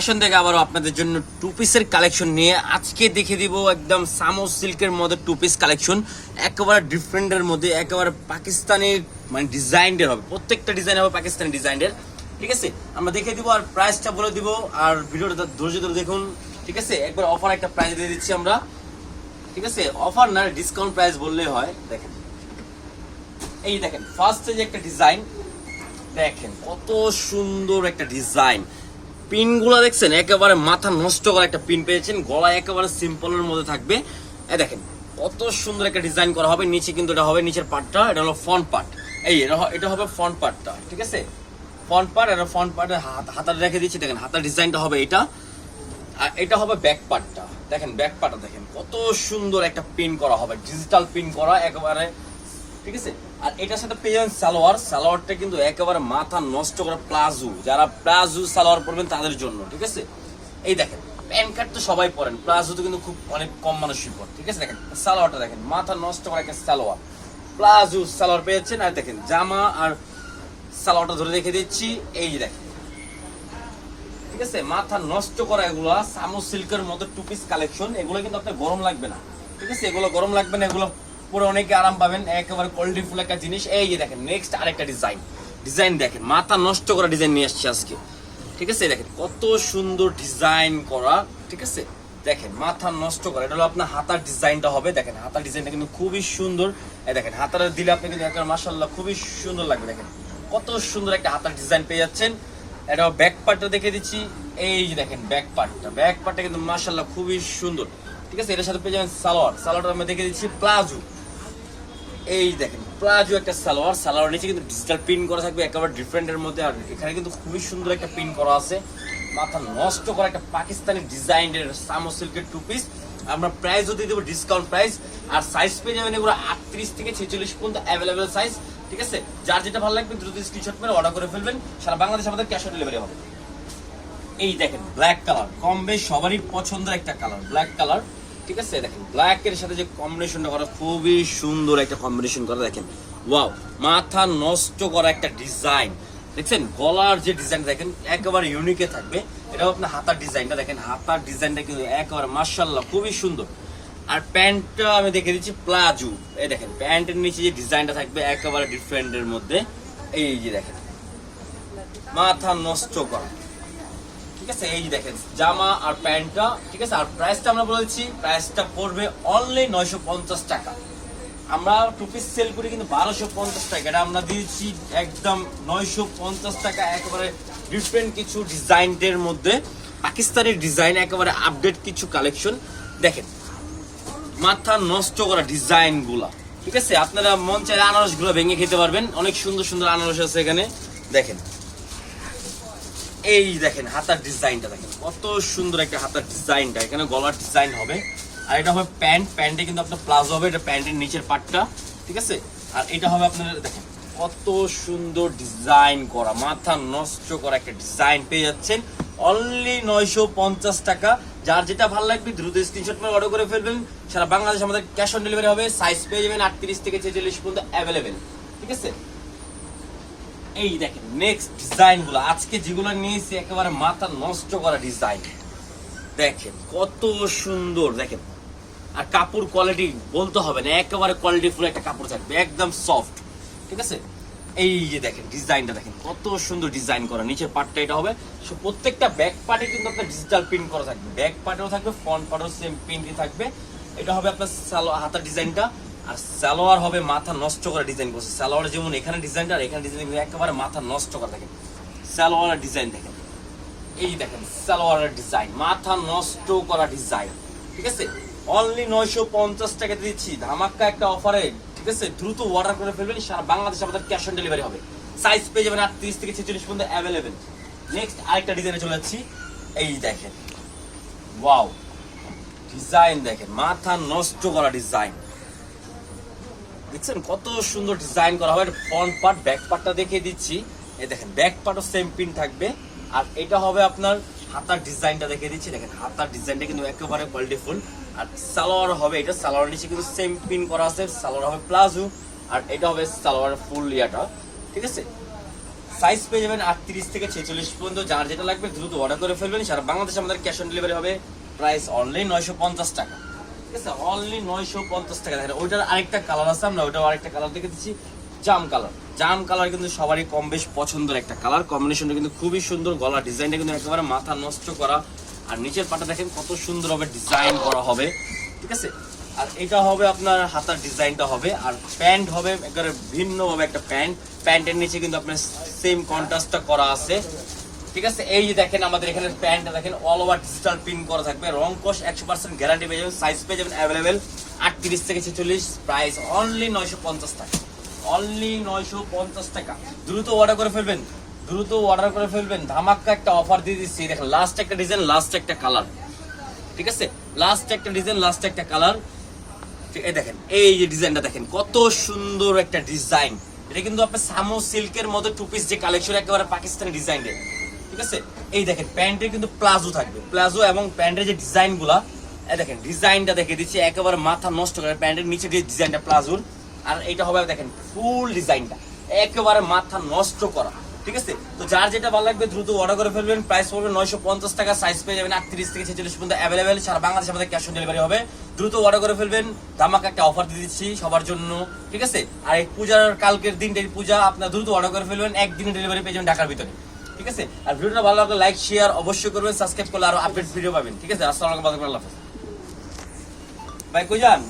Fashion থেকে আবারও আপনাদের জন্য টু পিসের কালেকশন নিয়ে আজকে দেখে দিব একদম সামো সিল্কের মধ্যে টু পিস কালেকশন একেবারে ডিফারেন্টের মধ্যে, একেবারে পাকিস্তানি মানে ডিজাইনের হবে। প্রত্যেকটা ডিজাইন হবে পাকিস্তানি ডিজাইনের ঠিক আছে? আমরা দেখে দিব আর প্রাইসটা বলে দিব আর ভিডিওটা ধৈর্য ধরে দেখুন। ঠিক আছে? একবার অফার একটা প্রাইস দিয়ে দিচ্ছি আমরা। ঠিক আছে? অফার না ডিসকাউন্ট প্রাইস বললেই হয়। দেখেন। এই দেখেন ফার্স্টে যে একটা ডিজাইন দেখেন কত সুন্দর একটা ডিজাইন পিনগুলো দেখছেন, একেবারে মাথা নষ্ট করা একটা পিন পেয়েছেন গলা একেবারে সিম্পলের মধ্যে থাকবে। এই দেখেন, কত সুন্দর একটা ডিজাইন করা হবে, নিচে কিন্তু এটা হবে, নিচের পার্টটা এটা হলো ফ্রন্ট পার্ট এই, এটা হবে ফ্রন্ট পার্টটা ঠিক আছে? ফ্রন্ট পার্ট এটা ফ্রন্ট পার্টে হাতার রেখে দিচ্ছি, দেখেন, হাতার ডিজাইনটা হবে এটা। আর এটা হবে ব্যাক পার্টটা দেখেন ব্যাক পার্টটা দেখেন, কত সুন্দর একটা পিন করা হবে ডিজিটাল পিন করা, একেবারে ঠিক আছে? আর এটার সাথে পেয়ে যাবেন সালোয়ার। সালোয়ারটা কিন্তু একেবারে মাথা নষ্ট করা প্লাজো। যারা প্লাজো সালোয়ার পরবেন তাদের জন্য, ঠিক আছে? এই দেখেন প্যান্ট কার্ড তো সবাই পরেন। প্লাজো তো কিন্তু খুব অনেক কম মানুষই পরে, ঠিক আছে? দেখেন, সালোয়ারটা দেখেন, মাথা নষ্ট করা একটা সালোয়ার। প্লাজো সালোয়ার পেয়েছেন, আর দেখেন, জামা আর সালোয়ারটা ধরে রেখে দিচ্ছি। এই দেখেন, ঠিক আছে? মাথা নষ্ট করা এগুলো, সামো সিল্কের মতো টু পিস কালেকশন এগুলো কিন্তু আপনার গরম লাগবে না, ঠিক আছে? এগুলো গরম লাগবে না, এগুলো পরে অনেকে আরাম পাবেন, একেবারে কোয়ালিটি ফুল একটা জিনিস। এই যে দেখেন নেক্সট আরেকটা ডিজাইন ডিজাইন দেখেন, মাথা নষ্ট করা ডিজাইন নিয়ে আসছি আজকে। ঠিক আছে, দেখেন, কত সুন্দর ডিজাইন করা, ঠিক আছে? দেখেন, মাথা নষ্ট করা, এটা হলো আপনার হাতার ডিজাইনটা হবে। দেখেন, হাতার ডিজাইনটা কিন্তু খুবই সুন্দর। দেখেন হাতার দিলে আপনি কিন্তু একবার মাসাল্লাহ খুবই সুন্দর লাগবে। দেখেন, কত সুন্দর একটা হাতার ডিজাইন পেয়ে যাচ্ছেন। এটা ব্যাক পার্টটা দেখে দিচ্ছি। এই যে দেখেন ব্যাক পার্টটা ব্যাক পার্টটা কিন্তু মাশাল্লাহ খুবই সুন্দর। ঠিক আছে, এটার সাথে পেয়ে যাবেন সালোয়ার। সালোয়ারটা আমি দেখে দিচ্ছি প্লাজো। এই দেখেন প্লাজো একটা সালোয়ার সালোয়ার নিচে কিন্তু ডিজিটাল প্রিন্ট করা থাকবে, একেবারে ডিফারেন্টের মধ্যে, আর এখানে কিন্তু খুবই সুন্দর একটা প্রিন্ট করা আছে। মাথা নষ্ট করা একটা পাকিস্তানি ডিজাইনের সামো সিল্কের টু পিস আমরা প্রাইসও দিয়ে দেবো ডিসকাউন্ট প্রাইস আর সাইজ পেয়ে যাবেন এগুলো আটত্রিশ থেকে ছেচল্লিশ পর্যন্ত অ্যাভেলেবেল সাইজ ঠিক আছে? যার যেটা ভালো লাগবে, দ্রুত স্ক্রিনশট মেরে অর্ডার করে ফেলবেন, সারা বাংলাদেশ আমাদের ক্যাশ অন ডেলিভারি হবে। এই দেখেন ব্ল্যাক কালার কম বেশ সবারই পছন্দের একটা কালার ব্ল্যাক কালার ঠিক আছে? দেখেন ব্ল্যাক এর সাথে যে কম্বিনেশনটা করা, খুবই সুন্দর একটা কম্বিনেশন করা, দেখেন। ওয়াও মাথা নষ্ট করা একটা ডিজাইন দেখছেন? গলার যে ডিজাইন দেখেন, একেবারে ইউনিকে থাকবে। এটাও আপনার হাতার ডিজাইনটা দেখেন, হাতার ডিজাইনটা কিন্তু একেবারে মার্শাল্লাহ খুবই সুন্দর। আর প্যান্টটা আমি দেখে দিচ্ছি প্লাজো। এই দেখেন, প্যান্টের নিচে যে ডিজাইনটা থাকবে, একেবারে ডিফারেন্টের মধ্যে। এই যে দেখেন, মাথা নষ্ট করা। ঠিক আছে? এই দেখেন, জামা আর প্যান্টটা, ঠিক আছে? আর প্রাইসটা আমরা বলেছি প্রাইসটা পড়বে অনলি নয়শো পঞ্চাশ টাকা। আমরা টু পিস সেল করি কিন্তু বারোশো পঞ্চাশ টাকা। এটা আমরা দিয়েছি একদম নয়শো পঞ্চাশ টাকা, একেবারে ডিফারেন্ট কিছু ডিজাইনের মধ্যে। পাকিস্তানের ডিজাইন, একেবারে আপডেট কিছু কালেকশন দেখেন, মাথা নষ্ট করা ডিজাইনগুলা ঠিক আছে? আপনারা মন চাইলে আনারসগুলো ভেঙে খেতে পারবেন। অনেক সুন্দর সুন্দর আনারস আছে এখানে। দেখেন এই দেখেন, হাতার ডিজাইনটা দেখেন, কত সুন্দর একটা হাতার ডিজাইনটা, এখানে গলার ডিজাইন হবে। আর এটা হবে প্যান্ট, প্যান্টে কিন্তু আপনার প্লাজো হবে, এটা প্যান্টের নিচের পার্টটা ঠিক আছে? আর এটা হবে আপনার, দেখেন, কত সুন্দর ডিজাইন করা, মাথা নষ্ট করা একটা ডিজাইন পেয়ে যাচ্ছেন। অনলি নয়শো পঞ্চাশ টাকা। যার যেটা ভালো লাগবে, দ্রুত স্ক্রিনশট করে অর্ডার করে ফেলবেন। সারা বাংলাদেশ আমাদের ক্যাশ অন ডেলিভারি হবে সাইজ পেয়ে যাবেন আটত্রিশ থেকে ছেচল্লিশ পর্যন্ত অ্যাভেলেবেল ঠিক আছে? এই দেখেন নেক্সট ডিজাইনগুলো আজকে যেগুলো নিয়েছি, একেবারে মাথা নষ্ট করা ডিজাইন দেখেন, কত সুন্দর, দেখেন। আর কাপড় কোয়ালিটি বলতে হবে না, একেবারে কোয়ালিটি ফুল একটা কাপড় থাকবে, একদম সফট ঠিক আছে? এই যে দেখেন ডিজাইনটা দেখেন, কত সুন্দর ডিজাইন করা। নিচের পার্টটা এটা হবে। প্রত্যেকটা ব্যাক পার্টে কিন্তু আপনার ডিজিটাল প্রিন্ট করা থাকবে। ব্যাক পার্টেও থাকবে ফ্রন্ট পার্টেও সেম প্রিন্টই থাকবে। এটা হবে আপনার হাতার ডিজাইনটা আর সালোয়ার হবে মাথা নষ্ট করা ডিজাইন করছে। সালোয়ার যেমন এখানে ডিজাইনটা আর এখানে ডিজাইন একেবারে মাথা নষ্ট করা দেখেন। সালোয়ারের ডিজাইন দেখেন। এই দেখেন, সালোয়ারের ডিজাইন মাথা নষ্ট করা ডিজাইন ঠিক আছে? অনলি নয়শো পঞ্চাশ টাকা দিচ্ছি। ধামাক্কা একটা অফারে ঠিক আছে? দ্রুত অর্ডার করে ফেলবেন, সারা বাংলাদেশ আমাদের ক্যাশ অন ডেলিভারি হবে। সাইজ পেয়ে যাবেন আটত্রিশ থেকে ছেচল্লিশ পর্যন্ত অ্যাভেলেবেল নেক্সট আরেকটা ডিজাইনে চলে যাচ্ছি। এই দেখেন। ওয়াও ডিজাইন দেখেন, মাথা নষ্ট করা ডিজাইন দেখছেন কত সুন্দর ডিজাইন করা হবে ফ্রন্ট পার্ট ব্যাক পার্টটা দেখিয়ে দিচ্ছি। এই দেখেন ব্যাক পার্টও সেম পিন থাকবে। আর এটা হবে আপনার হাতার ডিজাইনটা দেখিয়ে দিচ্ছি। দেখেন, হাতার ডিজাইনটা কিন্তু একেবারে কোয়ালিটিফুল আর সালোয়ার হবে, এটা সালোয়ার নিচে কিন্তু সেম পিন করা আছে। সালোয়ার হবে প্লাজো, আর এটা হবে সালোয়ার ফুল ইয়াটা। ঠিক আছে? সাইজ পেয়ে যাবেন আটত্রিশ থেকে ছেচল্লিশ পর্যন্ত। যার যেটা লাগবে দ্রুত অর্ডার করে ফেলবেন। সারা বাংলাদেশে আমাদের ক্যাশ অন ডেলিভারি হবে। প্রাইস অনলি নয়শো পঞ্চাশ টাকা। ঠিক আছে অনলি নয়শো পঞ্চাশ টাকা দেখেন, ওইটার আরেকটা কালার আছে, আমরা ওইটাও আরেকটা কালার দেখে জাম কালার জাম কালার কিন্তু সবারই কম বেশ পছন্দের একটা কালার কম্বিনেশনটা কিন্তু খুবই সুন্দর, গলার ডিজাইনটা কিন্তু একেবারে মাথা নষ্ট করা। আর নিচের পাটা দেখেন কত সুন্দরভাবে ডিজাইন করা হবে, ঠিক আছে? আর এটা হবে আপনার হাতার ডিজাইনটা হবে, আর প্যান্ট হবে, একেবারে ভিন্নভাবে একটা প্যান্ট। প্যান্টের নিচে কিন্তু আপনার সেম কন্ট্রাস্টটা করা আছে। ঠিক আছে? এই যে দেখেন আমাদের এখানে প্যান্টটা দেখেন অল ওভার ডিজিটাল প্রিন্ট করা থাকবে। রং কোশ একশো পার্সেন্ট গ্যারান্টি পেয়ে যাবেন সাইজ পেয়ে যাবেন অ্যাভেলেবেল আটত্রিশ থেকে ছেচল্লিশ প্রাইস অনলি নয়শো পঞ্চাশ টাকা। অনলি নয়শো পঞ্চাশ টাকা। দ্রুত অর্ডার করে ফেলবেন, দ্রুত অর্ডার করে ফেলবেন। ধামাক্কা একটা অফার দিয়ে দিচ্ছি। দেখেন লাস্ট একটা ডিজাইন লাস্ট একটা কালার ঠিক আছে? লাস্ট একটা ডিজাইন লাস্ট একটা কালার এই দেখেন, এই যে ডিজাইনটা দেখেন, কত সুন্দর একটা ডিজাইন এটা কিন্তু আপনার সামো সিল্কের মতো টু পিস যে কালেকশন একেবারে পাকিস্তানি ডিজাইনের ঠিক আছে? এই দেখেন, প্যান্টের কিন্তু প্লাজো থাকবে। প্লাজো এবং প্যান্টের যে ডিজাইনগুলা দেখেন, ডিজাইনটা দেখে দিচ্ছি, একেবারে মাথা নষ্ট করে প্যান্টের নিচে যে ডিজাইনটা প্লাজোর, আর এটা হবে, দেখেন, ফুল ডিজাইনটা, একেবারে মাথা নষ্ট করা, ঠিক আছে? তো যার যেটা ভালো লাগবে, দ্রুত অর্ডার করে ফেলবেন প্রাইস পড়বে নয়শো পঞ্চাশ টাকা সাইজ পেয়ে যাবেন আটত্রিশ থেকে ছেচল্লিশ পর্যন্ত অ্যাভেলেবেল সারা বাংলাদেশে আমাদের ক্যাশ অন ডেলিভারি হবে। দ্রুত অর্ডার করে ফেলবেন, ধামাকা একটা অফার দিয়ে দিচ্ছি সবার জন্য, ঠিক আছে? আর এই পূজার কালকের দিনটা এই পূজা, আপনার দ্রুত অর্ডার করে ফেলবেন, একদিনে ডেলিভারি পেয়ে যাবেন ঢাকার ভিতরে। ঠিক আছে? আর ভিডিওটা ভালো লাগলে লাইক শেয়ার অবশ্যই করবেন সাবস্ক্রাইব করলে আরও আপডেট ভিডিও পাবেন। ঠিক আছে? আসসালামু আলাইকুম, ভাই, কই যান?